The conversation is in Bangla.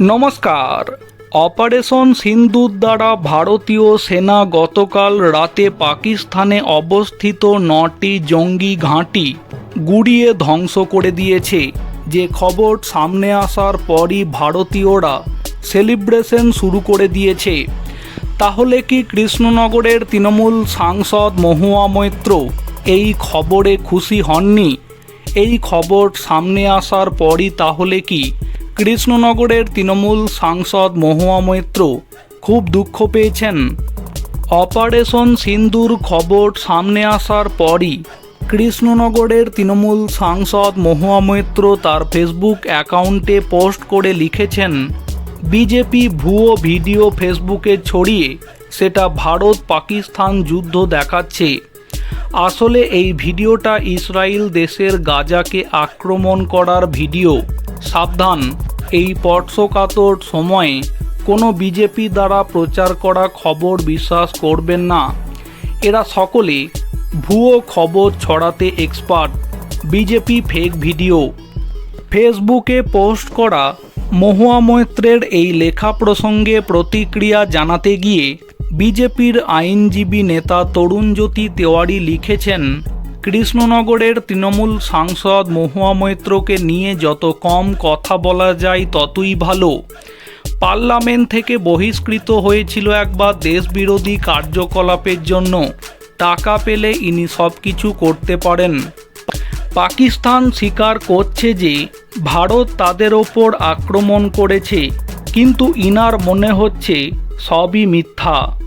নমস্কার। অপারেশন সিন্দুর দ্বারা ভারতীয় সেনা গতকাল রাতে পাকিস্তানে অবস্থিত নটি জঙ্গি ঘাঁটি গুড়িয়ে ধ্বংস করে দিয়েছে। যে খবর সামনে আসার পরই ভারতীয়রা সেলিব্রেশন শুরু করে দিয়েছে। তাহলে কি কৃষ্ণনগরের তৃণমূল সাংসদ মহুয়া মৈত্র এই খবরে খুশি হননি? এই খবর সামনে আসার পরই তাহলে কি কৃষ্ণনগরের তৃণমূল সাংসদ মহুয়া মৈত্র খুব দুঃখ পেয়েছেন। অপারেশন সিন্দুর খবর সামনে আসার পরই কৃষ্ণনগরের তৃণমূল সাংসদ মহুয়া মৈত্র তার ফেসবুক অ্যাকাউন্টে পোস্ট করে লিখেছেন, বিজেপি ভুয়ো ভিডিও ফেসবুকে ছড়িয়ে সেটা ভারত পাকিস্তান যুদ্ধ দেখাচ্ছে। আসলে এই ভিডিওটা ইসরায়েল দেশের গাজাকে আক্রমণ করার ভিডিও। সাবধান। এই স্পর্শকাতর সময়ে কোনো বিজেপি দ্বারা প্রচার করা খবর বিশ্বাস করবেন না। এরা সকলে ভুয়ো খবর ছড়াতে এক্সপার্ট বিজেপি ফেক ভিডিও ফেসবুকে পোস্ট করা মহুয়া মৈত্রের এই লেখা প্রসঙ্গে প্রতিক্রিয়া জানাতে গিয়ে বিজেপির আইনজীবী নেতা তরুণজ্যোতি তেওয়ারি লিখেছেন কৃষ্ণনগরের তৃণমূল সাংসদ মহুয়া মৈত্রকে নিয়ে যত কম কথা বলা যায় ততই ভালো। পার্লামেন্ট থেকে বহিষ্কৃত হয়েছিল একবার দেশবিরোধী কার্যকলাপের জন্য। টাকা পেলে ইনি সব কিছু করতে পারেন। পাকিস্তান স্বীকার করছে যে, ভারত তাদের ওপর আক্রমণ করেছে, কিন্তু ইনার মনে হচ্ছে সবই মিথ্যা।